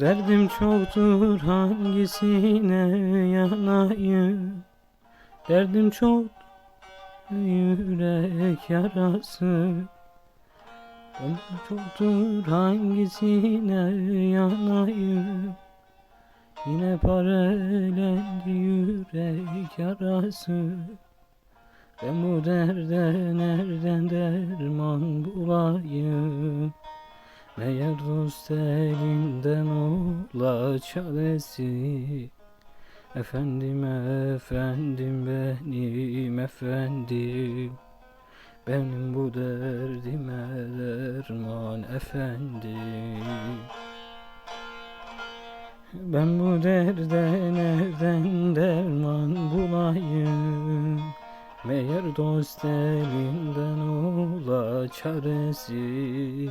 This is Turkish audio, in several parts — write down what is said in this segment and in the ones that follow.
Derdim çoktur hangisine yanayım? Derdim çok yürek yarası. Derdim çoktur hangisine yanayım? Yine parelendi yürek yarası. Ben bu derde nereden derman Meğer dost elinden ola çaresi. Efendim efendim benim efendim. Benim bu derdime derman efendim Ben bu derde nereden derman bulayım? Meğer dost elinden ola çaresi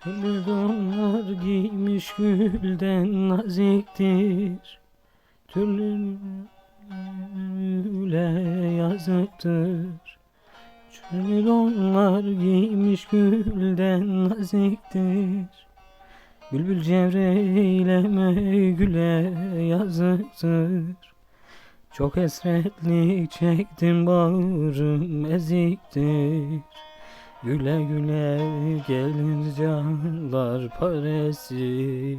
Türlü giymiş gülden naziktir. Türlü yazıktır. Türlü donlar giymiş gülden naziktir. Bülbül cevreyleme güle yazıktır. Çok esretlik çektim bağrım eziktir Güle güle gelir canlar paresi.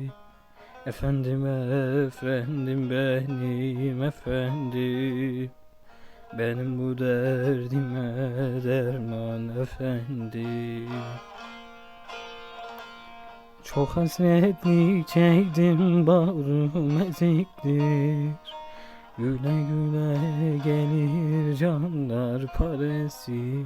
Efendim efendim benim efendim. Benim bu derdime derman efendim. Çok hasretlik çektim bağrım eziktir. Güle güle gelir canlar paresi